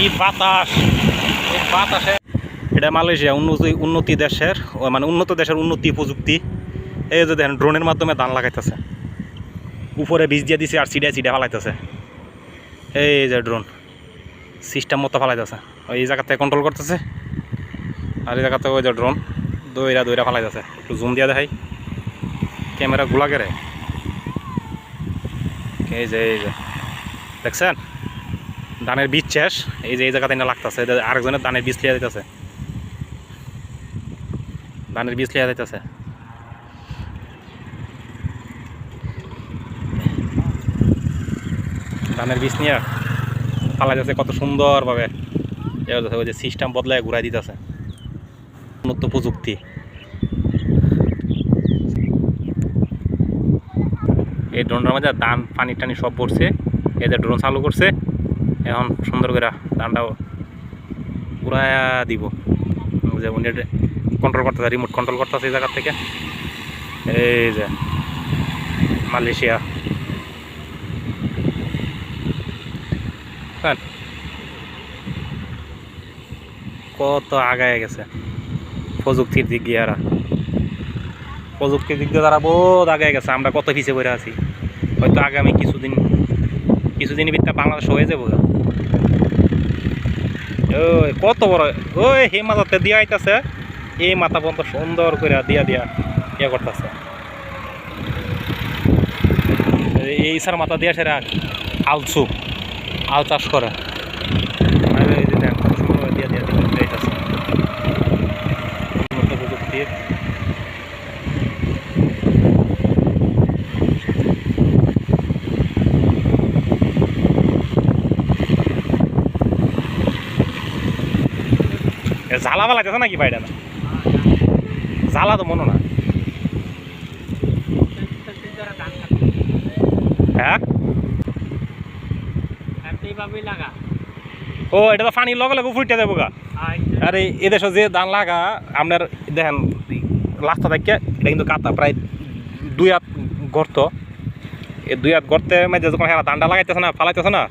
কি বাতাস, এই বাতাসে এটা মালয়েশিয়া, উন্নতি উন্নতি দেশের মানে উন্নত দেশের উন্নতি প্রযুক্তি। এই যে দেখেন ড্রোনের মাধ্যমে ধান লাগাইতেছে। উপরে বীজ দিয়ে দিছে আর চিড়িয়া চিড়িয়া ফালাইতেছে। এই যে ড্রোন সিস্টেম মতো ফালাইতেছে। এই জায়গাতে কন্ট্রোল করতেছে। আর এই জায়গাতে ওই যে ড্রোন দইরা দইরা ফালাইতেছে। একটু জুম দিয়া দেখাই। ক্যামেরা গুলা গেরে এই যে এই যে। দেখছেন? ধানের বীজ শেষ এই যে এই জায়গাতে না লাগতেছে আরেকজনের ধানের বীজ লিয়া দিতেছে। ধানের বীজ লিয়া দিতেছে। ধানের বীজ নিয়ে ফালাই যাচ্ছে, কত সুন্দরভাবে। ওই যে সিস্টেম বদলায় ঘুরাই দিতেছে। উন্নত প্রযুক্তি। এই ড্রোনটার মধ্যে ধান, পানি টানি সব পড়ছে এদের ড্রোন চালু করছে। এখন সুন্দর করে ধানটাও উড়ায়া দিব। যে উনি কন্ট্রোল করতেছে রিমোট কন্ট্রোল করতেছে এই জায়গা থেকে। এই যে, মালয়েশিয়া। হ্যাঁ। কত আগায় গেছে। প্রযুক্তির দিক দিয়ে এরা। প্রযুক্তির দিক দিয়ে তারা বহুত আগায় গেছে। আমরা কত পিছিয়ে পড়ে আছি। হয়তো আগামী কিছুদিন কিছুদিনের ভিতরে বাংলাদেশ হয়ে যাব। ওই, কত বড়, ওই হে মাথাতে দিয়া আইতাছে। এই মাথা পর্যন্ত সুন্দর করে দিয়া দিয়া ইয়ে করতেছে। এই স্যার মাথা দিয়া সেরা আলসু, আল চাষ করে। দিয়া দিয়া দিয়া জ্বালা বালাইতেছে নাকি বাইরে জ্বালা তো মনে না। হ্যাঁ? ও, এটা তো পানির লগে লগে ফুটে দেবো গা। আর এদেশে যে ধান লাগা, আপনার দেখেন লাস্তা থেকে, এটা কিন্তু কাতা প্রায় দুই হাত গর্ত। এই দুই হাত গর্তে মাঝে যখন হ্যাঁ ধানটা লাগাইতেছে না, ফালাইতেছে না,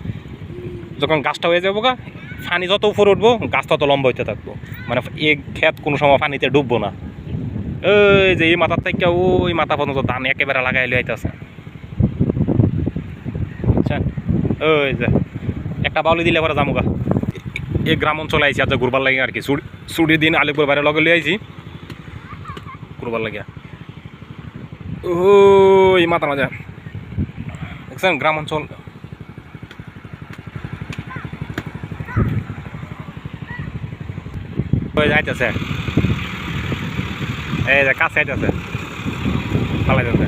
যখন গাছটা হয়ে যাব গা পানি যত উপরে উঠবো গাছ তত লম্বা হইতে থাকব। মানে এই ক্ষেত কোনো সময় পানিতে ডুববো না। ওই যে এই মাথার থেকে ওই মাথা পর্যন্ত ধান একেবারে লাগাই লইতেছে বুঝছেন ওই যে, একটা বাউলি দিলে পরে যামুগা। এই গ্রাম অঞ্চলে আইছি আজ ঘুরবার লাগে আর কি। ছুটির দিন আলিপুর বাইরে লগে লিয়ে আইছি। ঘুরবার লাগিয়া ওই মাথা মাঝে। দেখছেন, গ্রাম অঞ্চল যাইতেছে এই যে কাছে যাইতেছে পালাই যাচ্ছে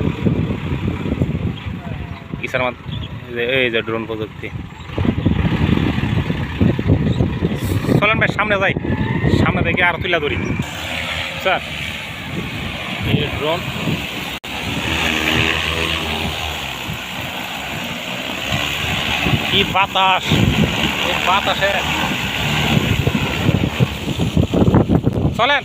মাত এই যে- ড্রোন প্রযুক্তি চলেন ভাই, সামনে যাই। সামনে থেকে আর তুলা ধরি স্যার এই ড্রোন কি বাতাস। এই বাতাসে চলেন।